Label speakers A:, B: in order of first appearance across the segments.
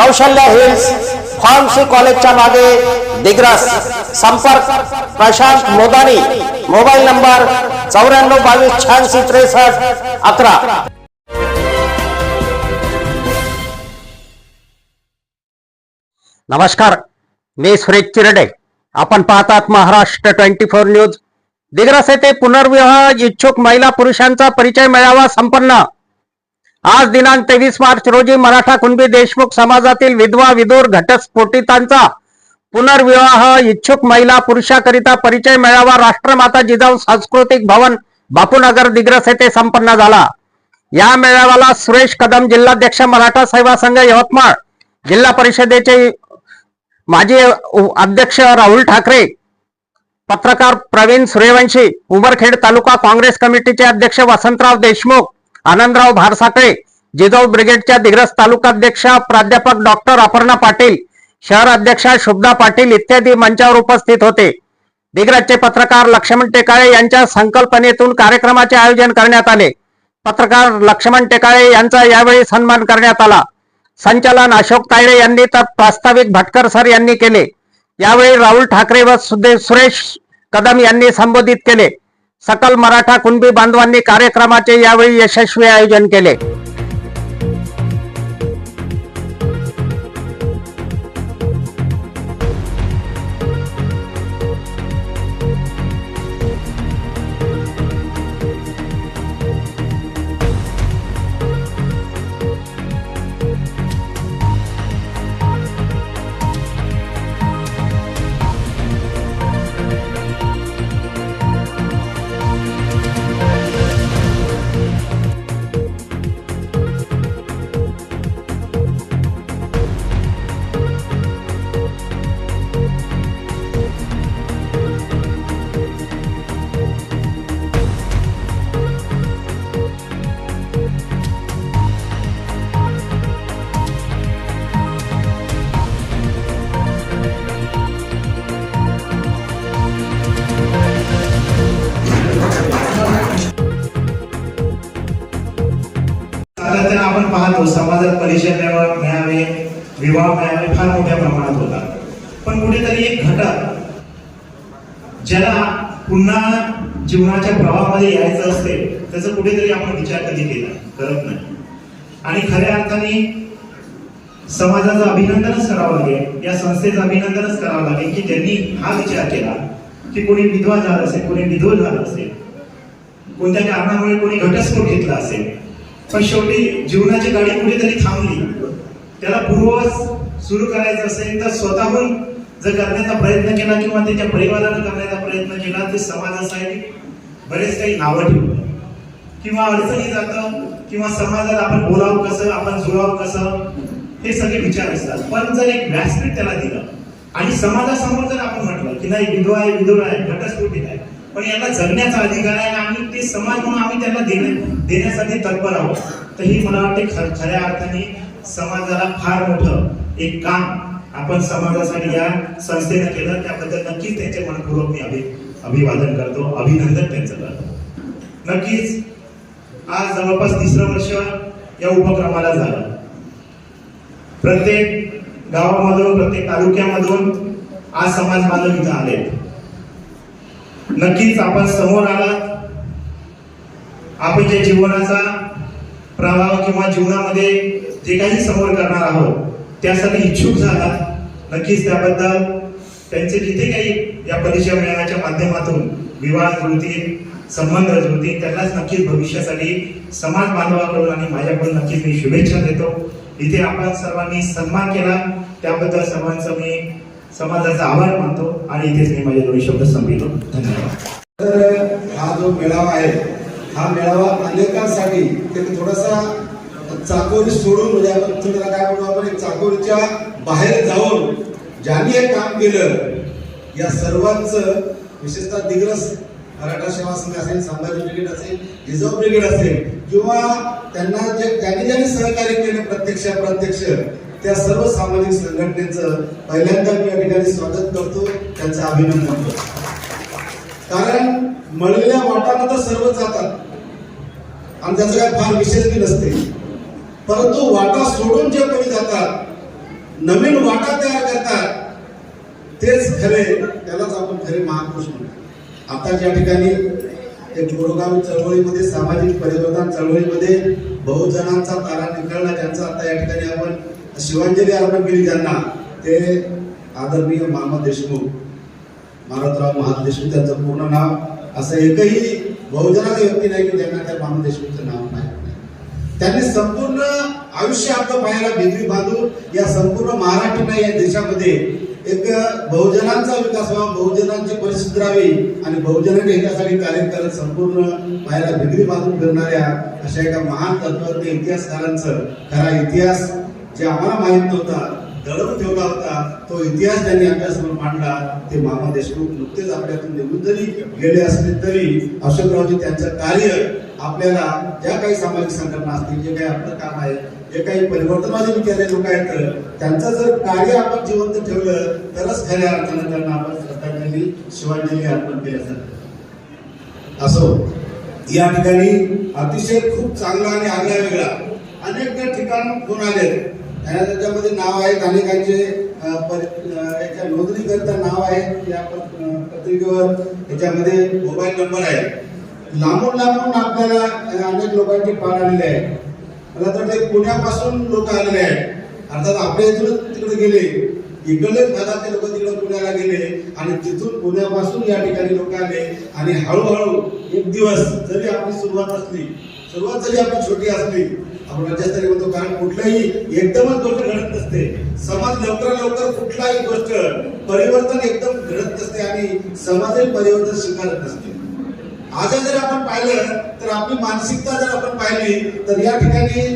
A: कौशल्य hills pharmacy कॉलेजच्या मागे दिग्रस संपर्क प्रशांत मोदानी मोबाईल नंबर चौऱ्याण्णव बावीस शहाऐंशी त्रेसष्ट अकरा. नमस्कार मी सुरेश चिरडे. आपण पाहतात Maharashtra twenty four news. Digras येथे पुनर्विवाह इच्छुक महिला पुरुषांचा परिचय मेळावा संपन्न. आज दिनांक तेवीस मार्च रोजी मराठा कुणबी देशमुख समाजातील विधवा विदूर घटस्फोटितांचा पुनर्विवाह इच्छुक महिला पुरुषाकरिता परिचय मेळावा राष्ट्रमाता जिजाऊ सांस्कृतिक भवन बापूनगर दिग्रस येथे संपन्न झाला. या मेळाव्याला सुरेश कदम जिल्हाध्यक्ष मराठा सेवा संघ यवतमाळ जिल्हा परिषदेचे माजी अध्यक्ष राहुल ठाकरे पत्रकार प्रवीण सूर्यवंशी उमरखेड तालुका काँग्रेस कमिटीचे अध्यक्ष वसंतराव देशमुख आनंदराव भारसाकळे जिजाऊ ब्रिगेडच्या दिग्रस तालुकाध्यक्ष प्राध्यापक डॉक्टर अपर्णा पाटील शहर अध्यक्षा शुभदा पाटील इत्यादी मंचावर उपस्थित होते. दिग्रजचे पत्रकार लक्ष्मण टेकाळे यांच्या संकल्पनेतून कार्यक्रमाचे आयोजन करण्यात आले. पत्रकार लक्ष्मण टेकाळे यांचा यावेळी सन्मान करण्यात आला. संचालन अशोक तायडे यांनी तर प्रास्ताविक भटकर सर यांनी केले. यावेळी राहुल ठाकरे व सुरेश कदम यांनी संबोधित केले. सकल मराठा कुणबी बांधवांनी कार्यक्रमाचे यावेळी यशस्वी आयोजन केले.
B: समाजात मिळावे विवाह मिळावे फार मोठ्या प्रमाणात होतात. पण कुठेतरी एक घटक ज्याला पुन्हा जीवनाच्या प्रवाहामध्ये यायचं असते त्याचा कुठेतरी आपण विचार कधी केला? करत नाही. आणि खऱ्या अर्थाने समाजाचं अभिनंदनच करावं लागेल या संस्थेचं अभिनंदनच करावं लागेल की त्यांनी हा विचार केला की कोणी विधवा झाला असेल कोणी विधव झाला असेल कोणत्या कारणामुळे कोणी घटस्फोट घेतला असेल पण शेवटी जीवनाची गाडी कुठेतरी थांबली. त्याला पूर्ववत सुरू करायचं असेल तर स्वतःहून जर करण्याचा प्रयत्न केला किंवा त्याच्या परिवारानं करण्याचा प्रयत्न केला तर समाजासाठी बरेच काही नावं ठेवलं. किंवा अडचणी जातं किंवा समाजात आपण बोलावं कसं आपण जुळावं कसं हे सगळे विचार असतात. पण जर एक व्यासपीठ त्याला दिलं आणि समाजासमोर जर आपण म्हटलं की नाही विधवा आहे विधवा आहे घटस्फोटीत आहे पण याला जगण्याचा अधिकार आहे आणि ते समाज म्हणून आम्ही त्यांना देण्या देण्यासाठी तत्पर आहोत. तर ही मला वाटते ख- खऱ्या अर्थाने समाजाला फार मोठं एक काम आपण समाजासाठी या संस्थेनं केलं. त्याबद्दल नक्कीच त्यांचे मनपूर्वक मी अभि अभिवादन करतो. अभिनंदन त्यांचं करतो. नक्कीच आज जवळपास तिसरं वर्ष या उपक्रमाला झालं. प्रत्येक गावामधून प्रत्येक तालुक्यामधून आज समाज बांधव इथं आले नक्कीच आपण समोर आलात. आपण जे जीवनाचा प्रवाह किंवा जीवनामध्ये जे काही समोर करणार आहोत त्यासाठी इच्छुक झालात नक्कीच त्याबद्दल त्यांचे जिथे काही या परिचय मिळण्याच्या माध्यमातून विवाह जुळतील संबंध जुळतील त्यांनाच नक्कीच भविष्यासाठी समाज बांधवाकडून आणि माझ्याकडून नक्कीच मी शुभेच्छा देतो. इथे आपण सर्वांनी सन्मान केला. त्याबद्दल सर्वांचं मी समाजाचा आभार मानतो आणि इथेच मी माझे दोन्ही शब्द संपवितो. धन्यवाद.
C: तर हा जो मेळावा आहे हा मेळावा अनेकांसाठी ते थोडासा चाकोरी सोडून म्हणजे आपण त्याला काय म्हणतो आपण एक चाकोरीच्या बाहेर जाऊन ज्यांनी हे काम केलं या सर्वांच विशेषतः दिग्रस मराठा सेवा संघ असेल संभाजी ब्रिगेड असेल रिझर्व ब्रिगेड असेल किंवा त्यांना जे ज्यांनी ज्यांनी सहकार्य केलं प्रत्यक्ष अप्रत्यक्ष त्या सर्व सामाजिक संघटनेचं पहिल्यांदा मी या ठिकाणी स्वागत करतो त्यांचं अभिनंदन करतो. कारण मळलेल्या वाटाला तर सर्व जातात. आणि त्याचं काय फार विशेष बी नसते. परंतु वाटा सोडून जे कोणी जातात नवीन वाटा तयार करतात तेच खरे त्यालाच आपण खरे महापुरुष म्हणतो. आता ज्या ठिकाणी एक गुरुगाव चळवळीमध्ये सामाजिक परिवर्तन चळवळीमध्ये बहुजनांचा तारा निखळला ज्यांचा आता या ठिकाणी आपण शिवांजली अर्पण केली ज्यांना ते आदरणीय मामा देशमुख मारुतराव महादेव देशमुख त्यांचं पूर्ण नाव असं एकही बहुजनाचा व्यक्ती नाही की ज्यांना त्या मामा देशमुखचं नाव नाही. त्यांनी संपूर्ण आयुष्य आपलं पाहायला भिंगरी बांधून या संपूर्ण महाराष्ट्र या देशामध्ये एक बहुजनांचा विकास व्हावा बहुजनांची परिस्थिती राहावी आणि बहुजनांच्या हितासाठी कार्य करत संपूर्ण पाहायला भिंगरी बांधून फिरणाऱ्या अशा एका महान तत्वज्ञ इतिहासकारांचं खरा इतिहास जे आम्हाला माहीत नव्हता दडवून ठेवला होता तो इतिहास त्यांनी आपल्यासमोर मांडला ते मामा देशमुख नुकतेच आपल्यातून निघून जरी गेले असले तरी अशोकरावजी त्यांचं कार्य आपल्याला ज्या काही सामाजिक संघटना असतील जे काही आपलं काम आहे जे काही परिवर्तनवादी विचारले लोक आहेत त्यांचं जर कार्य आपण जिवंत ठेवलं तरच खऱ्या अर्थानं त्यांना आपण श्रद्धांजली शिवांजली अर्पण केल्यासारखं असो या ठिकाणी अतिशय खूप चांगला आणि आगळा वेगळा. अनेक ठिकाण फोन आले आणि त्याच्यामध्ये नाव आहेत अनेकांचे याच्या नोंदणीकरिता नाव आहे या पत्रिकेवर. याच्यामध्ये मोबाईल नंबर आहे. लांबून लांबून आपल्याला अनेक लोकांचे पार आलेले आहे. मला तर ते पुण्यापासून लोक आलेले आहेत. अर्थात आपल्या इथूनच तिकडे गेले. इकडलेच भागातले लोक तिकडे पुण्याला गेले. आणि तिथून पुण्यापासून या ठिकाणी लोक आले. आणि हळूहळू एक दिवस जरी आपली सुरुवात असली सुरुवात जरी आपली छोटी असली आपण राज्यस्तरीय बोलतो कारण कुठल्याही एकदमच गोष्ट घडत नसते. समाज लवकर लवकर कुठलाही गोष्ट परिवर्तन एकदम घडत नसते आणि समाजही परिवर्तन स्वीकारत नसते. आज जर आपण पाहिलं तर आपली मानसिकता जर आपण पाहिली तर या ठिकाणी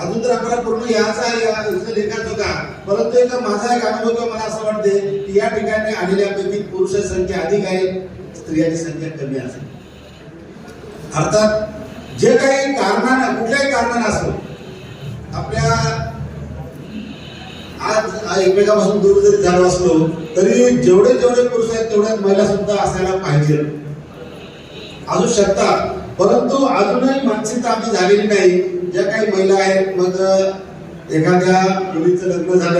C: अजून तर आपल्याला पूर्ण याचा आहे लेखात होता परंतु एक माझा एक अनुभव किंवा मला असं वाटते की या ठिकाणी आलेल्यापैकी पुरुष संख्या अधिक आहे स्त्रियांची संख्या कमी असेल अर्थात जे काही कारणानं कुठल्याही कारणानं असो आपल्या आज एकमेकापासून दूर जरी झालो असलो तरी जेवढे जेवढे पुरुष आहेत तेवढ्याच महिला सुद्धा असायला पाहिजे. असू शकतात परंतु अजूनही मानसिकता आमची झालेली नाही. ज्या काही महिला आहेत मग एखाद्या मुलीचं लग्न झालं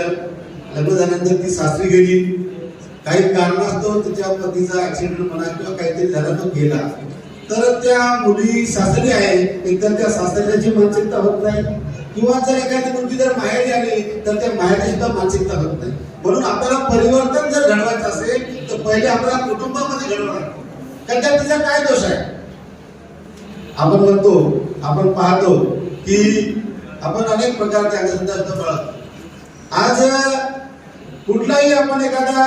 C: लग्न झाल्यानंतर ती सासरी गेली. काही कारणास्तव तिच्या पतीचा ऍक्सिडेंट म्हणा किंवा काहीतरी झाला तो गेला. तर त्या मुली सासरी आहे एकतर त्या सासऱ्याची मानसिकता होत नाही. किंवा जर एखादी मुलगी जर माहेरी आली तर त्या माहेरची सुद्धा मानसिकता होत नाही. म्हणून आपल्याला परिवर्तन जर घडवायचं असेल तर पहिले आपल्याला कुटुंबामध्ये घडवावं कारण त्यात तिचा काय दोष आहे? आपण म्हणतो आपण पाहतो की आपण अनेक प्रकारचे अंधश्रद्धा बळत. आज कुठलाही आपण एखादा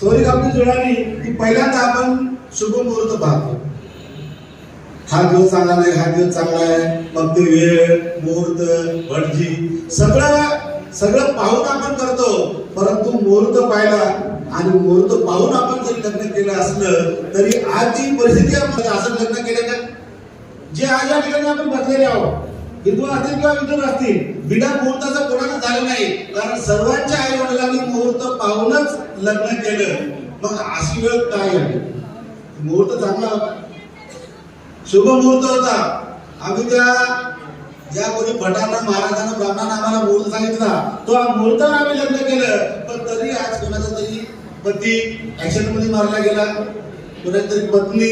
C: सोयी सोरी जुळाली की पहिल्यांदा आपण शुभ मुहूर्त पाहतो. हा दिवस चांगला नाही हा दिवस चांगला आहे. मग ते वेळ मुहूर्त भटजी सगळं सगळं पाहून आपण करतो. परंतु मुहूर्त पाहिला आणि मुहूर्त पाहून आपण जरी लग्न केलं असलं तरी आजची परिस्थिती आपण असं लग्न केलं का? जे आज या ठिकाणी आपण बसलेले आहोत हिंदू असतील किंवा विद्वान असतील बिना मुहूर्ताचं कोणाचं झालं नाही. कारण सर्वांच्या आई वडिलांनी मुहूर्त पाहूनच लग्न केलं. मग अशी वेळ काय आहे? मुहूर्त चांगला होता. शुभ मुहूर्त होता. आम्ही त्या ज्या कोणी भटानं महाराजांना ब्राह्मणांना आम्हाला मुहूर्त सांगितला तो मुहूर्तावर आम्ही लग्न केलं. पण तरी आज कोणाचा तरी पती ऍक्सिडेंटमध्ये मारला गेला. कोणाची तरी पत्नी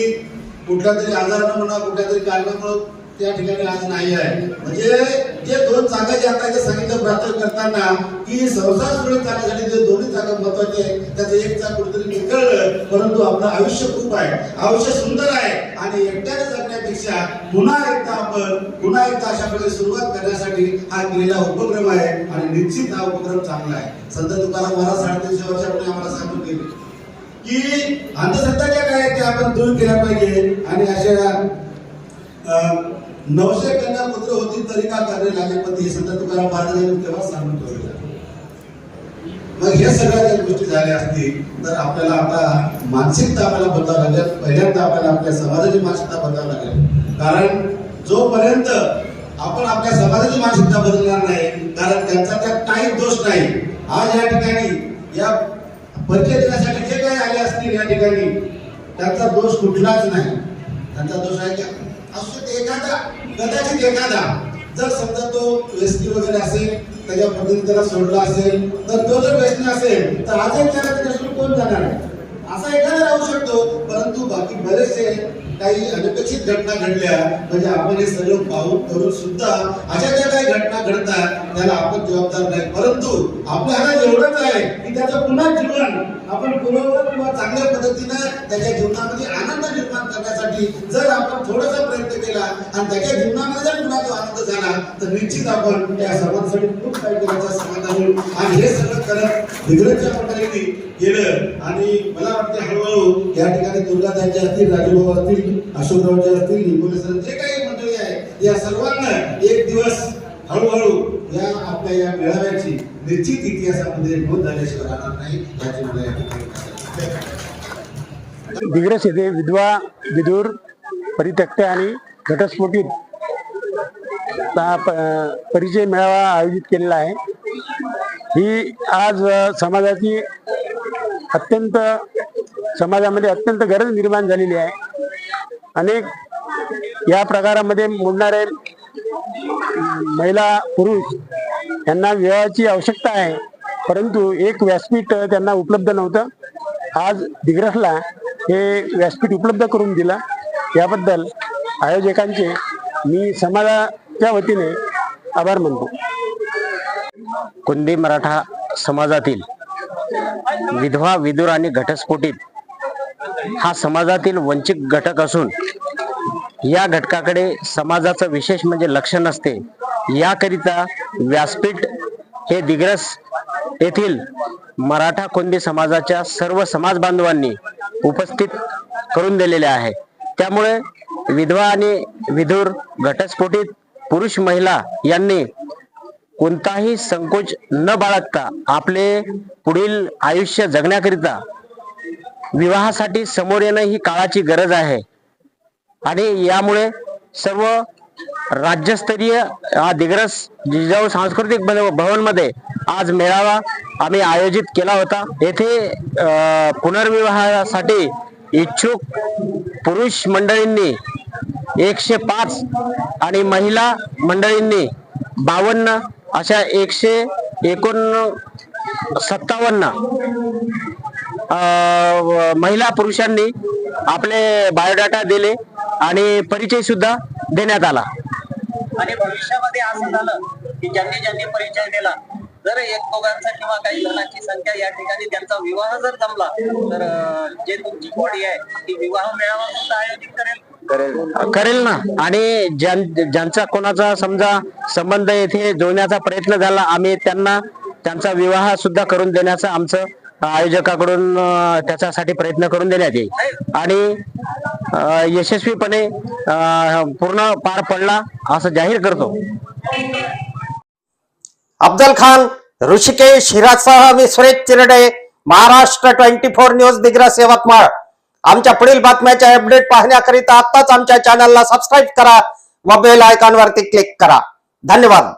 C: कुठल्या तरी आजारानं म्हणा कुठल्या तरी कारणामुळं त्या ठिकाणी आज नाही आहे. म्हणजे जे दोन चाकाची आता सांगितलं प्राप्त करताना की संसार सुरळीत चालण्यासाठी जे दोन्ही चाकं महत्त्वाचे आहे त्याचं एक चाक कुठेतरी निकळलं परंतु आपलं आयुष्य खूप आहे. आयुष्य सुंदर आहे आणि एकट्याने जगण्यापेक्षा पुन्हा एकदा आपण पुन्हा एकदा अशा प्रकारे सुरुवात करण्यासाठी हा केलेला उपक्रम आहे आणि निश्चित हा उपक्रम चांगला आहे. संत तुकाराम महाराज साडेतीनशे वर्षापूर्वी आम्हाला सांगून गेले की अंधश्रद्धा ज्या काय आहेत त्या आपण दूर केल्या पाहिजे आणि अशा अं, नवशे कन्या पुत्र होती तरी का करणे लागले? पण हे संत तुकाराम महाराजांनी तेव्हा सांगून ठेवलेलं मग हे सगळ्या ज्या गोष्टी झाल्या असतील तर आपल्याला आता मानसिकता आपल्याला बदलावं लागेल. पहिल्यांदा आपल्याला आपल्या समाजाची मानसिकता बदलावं लागेल. कारण जोपर्यंत आपण आपल्या समाजाची मानसिकता बदलणार नाही कारण त्यांचा त्यात काही दोष नाही. आज या ठिकाणी या परिचय देण्यासाठी जे काही आले असतील या ठिकाणी त्यांचा दोष कुठलाच नाही. त्यांचा दोष आहे का? असं एखादा कदाचित एखादा. जर समजा तो व्यसनी वगैरे असेल त्याच्या पद्धतीने त्याला सोडला असेल तर तो जर व्यसनी असेल तर आजही त्याला त्याच्यासोबत कोण जाणार आहे? असा एखादा राहू शकतो परंतु बाकी बरेचसे काही अनपेक्षित घटना घडल्या म्हणजे आपण हे सगळं पाहून करून सुद्धा अशा ज्या काही घटना घडतात त्याला आपण जबाबदार नाही. परंतु आपल्या हा एवढंच आहे की त्याचं पुन्हा जीवन आपण पूर्ववत किंवा चांगल्या पद्धतीनं त्याच्या जीवनामध्ये आनंद निर्माण करण्यासाठी जर आपण थोडासा प्रयत्न केला आणि त्याच्या जीवनामध्ये जर पुन्हा तो आनंद झाला तर निश्चित आपण त्या सर्वांसाठी खूप काही केल्याचं समाधान होईल. आणि हे सगळं करत दिग्रजच्या मंडळींनी केलं आणि मला वाटते हळूहळू या ठिकाणी दुर्गाताईचे असतील राजूभाऊ असतील अशोकरावचे असतील निकोले सर जे काही मंडळी आहे या सर्वांना एक दिवस हळूहळू या आपल्या या मेळाव्याची निश्चित इतिहासामध्ये नोंद झाल्याशिवाय राहणार नाही याची मला या ठिकाणी
D: दिग्रस येथे विधवा विदूर परित्यक्त्या आणि घटस्फोटीत परिचय मेळावा आयोजित केलेला आहे. ही आज समाजाची अत्यंत समाजामध्ये अत्यंत गरज निर्माण झालेली आहे. अनेक या प्रकारामध्ये मोडणारे महिला पुरुष यांना वेळाची आवश्यकता आहे. परंतु एक व्यासपीठ त्यांना उपलब्ध नव्हतं. आज दिग्रसला हे व्यासपीठ उपलब्ध करून दिलं. याबद्दल आयोजकांचे मी समाजाच्या वतीने आभार मानतो. कुंदी मराठा समाजातील विधवा विदुर आणि घटस्फोटित हा समाजातील वंचित घटक असून या घटकाकडे समाजाचं विशेष म्हणजे लक्ष नसते. याकरिता व्यासपीठ हे दिग्रस येथील मराठा कोंदी समाजाच्या सर्व समाज बांधवांनी उपस्थित करून दिलेले आहे. त्यामुळे विधवा आणि विधूर घटस्फोटित पुरुष महिला यांनी कोणताही संकोच न बाळगता आपले पुढील आयुष्य जगण्याकरिता विवाहासाठी समोर येणं ही काळाची गरज आहे. आणि यामुळे सर्व राज्यस्तरीय हा दिग्रस जिजाऊ सांस्कृतिक भवनमध्ये आज मेळावा आम्ही आयोजित केला होता. येथे पुनर्विवाहासाठी इच्छुक पुरुष मंडळींनी एकशे पाच आणि महिला मंडळींनी बावन्न अशा एकशे एकोण सत्तावन्न महिला पुरुषांनी आपले बायोडाटा दिले आणि परिचय सुद्धा देण्यात आला.
E: आणि भविष्यामध्ये असं झालं की ज्यांनी ज्यांनी परिचय दिला जर एक दोघांचा किंवा काही जणांची संख्या या ठिकाणी त्यांचा विवाह जर जमला तर जे तुमची बॉडी आहे ती विवाह मेळावा सुद्धा आयोजित करेल.
D: करेल. ना. आणि ज्यां- ज्यांचा कोणाचा समजा संबंध येथे जोडण्याचा प्रयत्न झाला आम्ही त्यांना त्यांचा विवाह सुद्धा करून देण्याचं आमचं आयोजकाकडून त्याच्यासाठी प्रयत्न करून देण्यात येईल. आणि यशस्वीपणे पूर्ण पार पडला असं जाहीर करतो. अफजल खान ऋषिकेश हिरासह मी Suresh Chirde Maharashtra twenty four news Digras Yavatmal. आमच्या पुढील बातम्याचे अपडेट पाहण्याकरिता आताच आमच्या चॅनलला सबस्क्राईब करा व बेल आयकॉनवरती क्लिक करा. धन्यवाद.